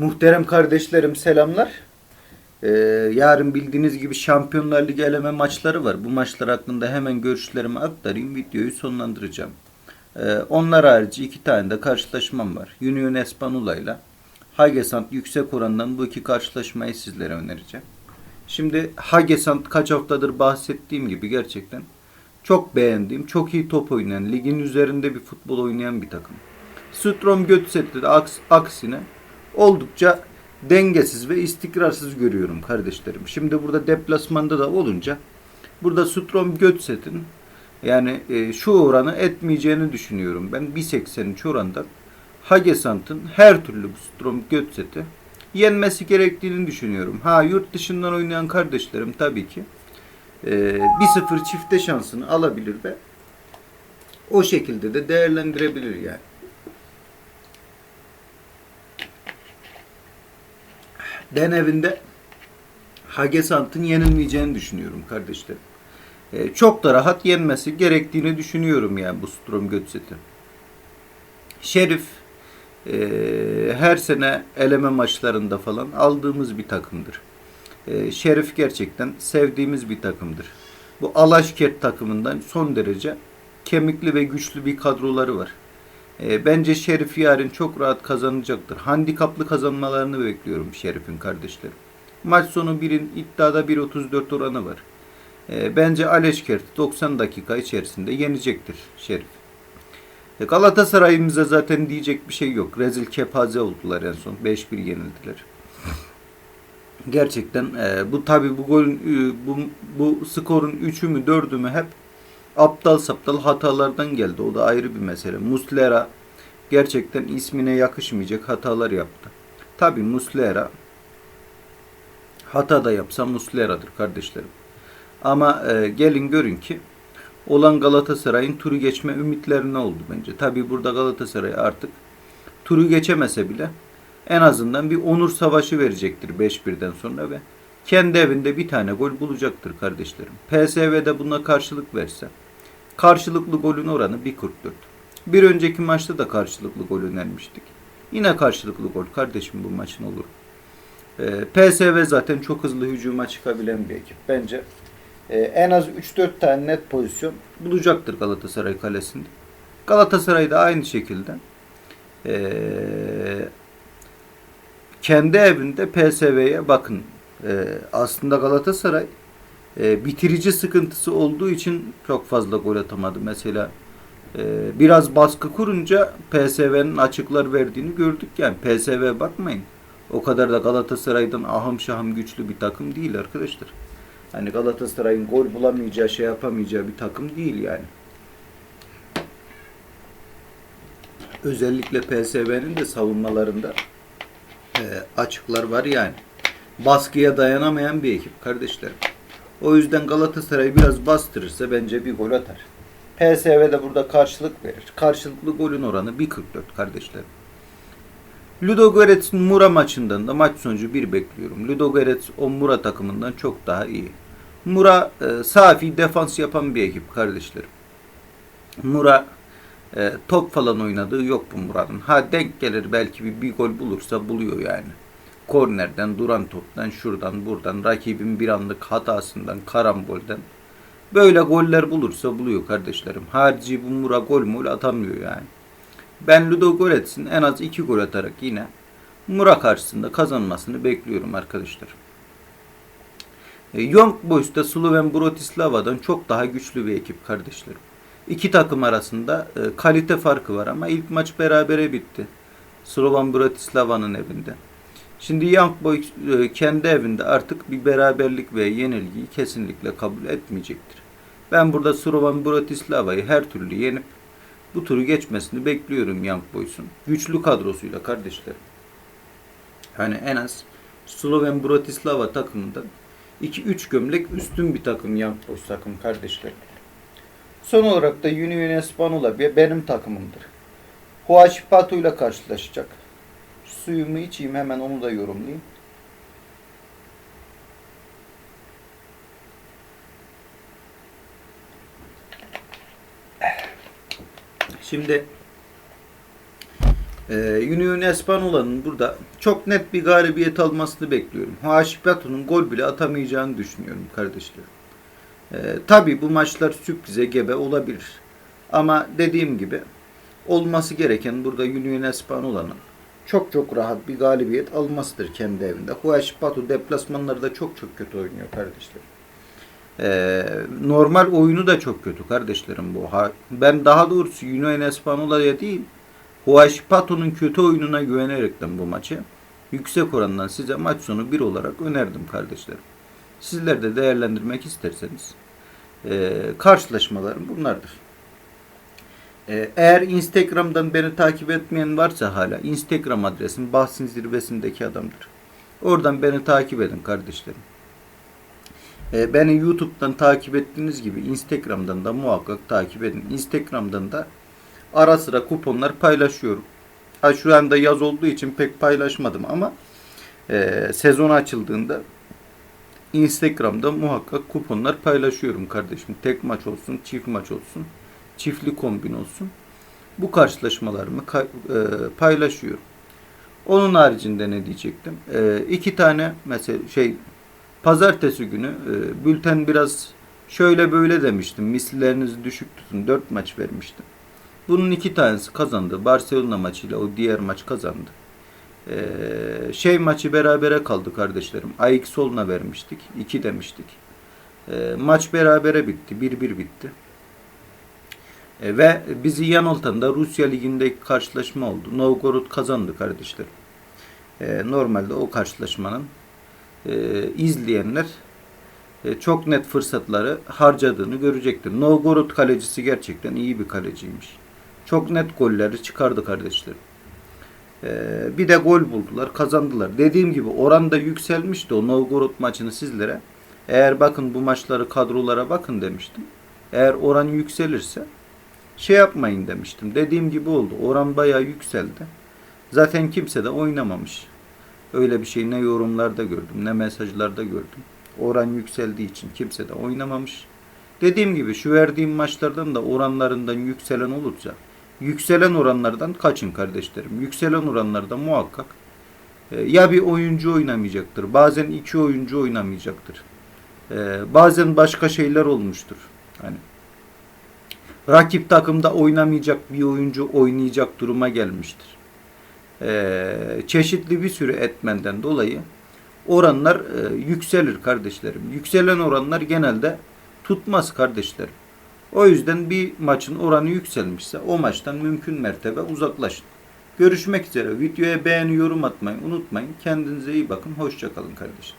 Muhterem kardeşlerim selamlar. Ee, yarın bildiğiniz gibi Şampiyonlar Ligi eleme maçları var. Bu maçlar hakkında hemen görüşlerimi aktarayım. Videoyu sonlandıracağım. Ee, onlar harici iki tane de karşılaşmam var. Union Espanula ile Hagesant yüksek orandan bu iki karşılaşmayı sizlere önereceğim. Şimdi Hagesant kaç haftadır bahsettiğim gibi gerçekten çok beğendiğim, çok iyi top oynayan, ligin üzerinde bir futbol oynayan bir takım. Strom Götzet'te de aks, aksine oldukça dengesiz ve istikrarsız görüyorum kardeşlerim. Şimdi burada deplasmanda da olunca burada Strom Götzet'in yani e, şu oranı etmeyeceğini düşünüyorum. Ben 1.83 orandan Hagesant'ın her türlü bu Strom Götzet'i yenmesi gerektiğini düşünüyorum. Ha yurt dışından oynayan kardeşlerim tabii ki e, 1-0 çifte şansını alabilir ve o şekilde de değerlendirebilir yani. Den evinde Hagesant'ın yenilmeyeceğini düşünüyorum kardeşlerim. E, çok da rahat yenmesi gerektiğini düşünüyorum yani bu Strom Götzet'i. Şerif e, her sene eleme maçlarında falan aldığımız bir takımdır. E, Şerif gerçekten sevdiğimiz bir takımdır. Bu Alaşkert takımından son derece kemikli ve güçlü bir kadroları var. E, bence Şerif yarın çok rahat kazanacaktır. Handikaplı kazanmalarını bekliyorum Şerif'in kardeşlerim. Maç sonu birin iddiada 1.34 oranı var. E, bence Aleşkert 90 dakika içerisinde yenecektir Şerif. E, Galatasaray'ımıza zaten diyecek bir şey yok. Rezil kepaze oldular en son. 5-1 yenildiler. Gerçekten e, bu tabi bu golün e, bu, bu skorun 3'ü mü 4'ü mü hep aptal saptal hatalardan geldi. O da ayrı bir mesele. Muslera gerçekten ismine yakışmayacak hatalar yaptı. Tabi Muslera hata da yapsa Muslera'dır kardeşlerim. Ama e, gelin görün ki olan Galatasaray'ın turu geçme ümitlerine oldu bence. Tabi burada Galatasaray artık turu geçemese bile en azından bir onur savaşı verecektir 5-1'den sonra ve kendi evinde bir tane gol bulacaktır kardeşlerim. PSV'de buna karşılık verse karşılıklı golün oranı 1.44. Bir önceki maçta da karşılıklı gol önermiştik. Yine karşılıklı gol kardeşim bu maçın olur. Ee, PSV zaten çok hızlı hücuma çıkabilen bir ekip. Bence e, en az 3-4 tane net pozisyon bulacaktır Galatasaray kalesinde. Galatasaray da aynı şekilde e, kendi evinde PSV'ye bakın. E, aslında Galatasaray e, bitirici sıkıntısı olduğu için çok fazla gol atamadı. Mesela e, biraz baskı kurunca PSV'nin açıklar verdiğini gördük. Yani PSV bakmayın. O kadar da Galatasaray'dan ahım şahım güçlü bir takım değil arkadaşlar. Hani Galatasaray'ın gol bulamayacağı, şey yapamayacağı bir takım değil yani. Özellikle PSV'nin de savunmalarında e, açıklar var yani. Baskıya dayanamayan bir ekip kardeşlerim. O yüzden Galatasaray biraz bastırırsa bence bir gol atar. PSV de burada karşılık verir. Karşılıklı golün oranı 1.44 kardeşlerim. Ludogorets Mura maçından da maç sonucu 1 bekliyorum. Ludogorets o Mura takımından çok daha iyi. Mura e, safi defans yapan bir ekip kardeşlerim. Mura e, top falan oynadığı yok bu Mura'nın. Ha denk gelir belki bir, bir gol bulursa buluyor yani. Kornerden, duran toptan, şuradan, buradan, rakibin bir anlık hatasından, karambolden. Böyle goller bulursa buluyor kardeşlerim. Harici bu Mura gol mol atamıyor yani. Ben Ludo Gorets'in en az iki gol atarak yine Mura karşısında kazanmasını bekliyorum arkadaşlar. E, Young Boys'ta Sloven Bratislava'dan çok daha güçlü bir ekip kardeşlerim. İki takım arasında e, kalite farkı var ama ilk maç berabere bitti. Slovan Bratislava'nın evinde. Şimdi Young Boys e, kendi evinde artık bir beraberlik ve yenilgiyi kesinlikle kabul etmeyecektir. Ben burada Slovan Bratislava'yı her türlü yenip bu turu geçmesini bekliyorum Young Boys'un. Güçlü kadrosuyla kardeşlerim. Hani en az Sloven Bratislava takımından 2-3 gömlek üstün bir takım Young Boys takım kardeşlerim. Son olarak da Union Espanula benim takımımdır. Huachipato ile karşılaşacak. Suyumu içeyim hemen onu da yorumlayayım. Şimdi Ee, Union Espanola'nın burada çok net bir galibiyet almasını bekliyorum. Haşip gol bile atamayacağını düşünüyorum kardeşlerim. Ee, tabii bu maçlar sürprize gebe olabilir. Ama dediğim gibi olması gereken burada Union Espanola'nın çok çok rahat bir galibiyet almasıdır kendi evinde. Haşip Batu deplasmanlarda çok çok kötü oynuyor kardeşlerim. Ee, normal oyunu da çok kötü kardeşlerim bu. Ha, ben daha doğrusu Union Espanola'ya değil Huaşipato'nun kötü oyununa güvenerekten bu maçı yüksek orandan size maç sonu 1 olarak önerdim kardeşlerim. Sizler de değerlendirmek isterseniz e, karşılaşmalarım bunlardır. E, eğer Instagram'dan beni takip etmeyen varsa hala Instagram adresim bahsin zirvesindeki adamdır. Oradan beni takip edin kardeşlerim. E, beni YouTube'dan takip ettiğiniz gibi Instagram'dan da muhakkak takip edin. Instagram'dan da ara sıra kuponlar paylaşıyorum. Ha şu anda yaz olduğu için pek paylaşmadım ama e, sezon açıldığında Instagram'da muhakkak kuponlar paylaşıyorum kardeşim. Tek maç olsun, çift maç olsun, çiftli kombin olsun. Bu karşılaşmalarımı ka- e, paylaşıyorum. Onun haricinde ne diyecektim? E, iki tane mesela şey pazartesi günü e, bülten biraz şöyle böyle demiştim. Mislilerinizi düşük tutun. Dört maç vermiştim. Bunun iki tanesi kazandı. Barcelona maçıyla o diğer maç kazandı. Ee, şey maçı berabere kaldı kardeşlerim. AX Solna vermiştik. 2 demiştik. Maç berabere bitti. 1-1 bitti. Ee, ve bizi yanıltan da Rusya Ligi'ndeki karşılaşma oldu. Novgorod kazandı kardeşlerim. Ee, normalde o karşılaşmanın e, izleyenler e, çok net fırsatları harcadığını görecektir. Novgorod kalecisi gerçekten iyi bir kaleciymiş. Çok net golleri çıkardı kardeşlerim. Ee, bir de gol buldular, kazandılar. Dediğim gibi oran da yükselmişti o Novgorod maçını sizlere. Eğer bakın bu maçları kadrolara bakın demiştim. Eğer oran yükselirse şey yapmayın demiştim. Dediğim gibi oldu. Oran bayağı yükseldi. Zaten kimse de oynamamış. Öyle bir şey ne yorumlarda gördüm ne mesajlarda gördüm. Oran yükseldiği için kimse de oynamamış. Dediğim gibi şu verdiğim maçlardan da oranlarından yükselen olursa yükselen oranlardan kaçın kardeşlerim. Yükselen oranlarda muhakkak e, ya bir oyuncu oynamayacaktır. Bazen iki oyuncu oynamayacaktır. E, bazen başka şeyler olmuştur. Hani rakip takımda oynamayacak bir oyuncu oynayacak duruma gelmiştir. E, çeşitli bir sürü etmenden dolayı oranlar e, yükselir kardeşlerim. Yükselen oranlar genelde tutmaz kardeşlerim. O yüzden bir maçın oranı yükselmişse o maçtan mümkün mertebe uzaklaşın. Görüşmek üzere. Videoya beğeni, yorum atmayı unutmayın. Kendinize iyi bakın. Hoşçakalın kardeşlerim.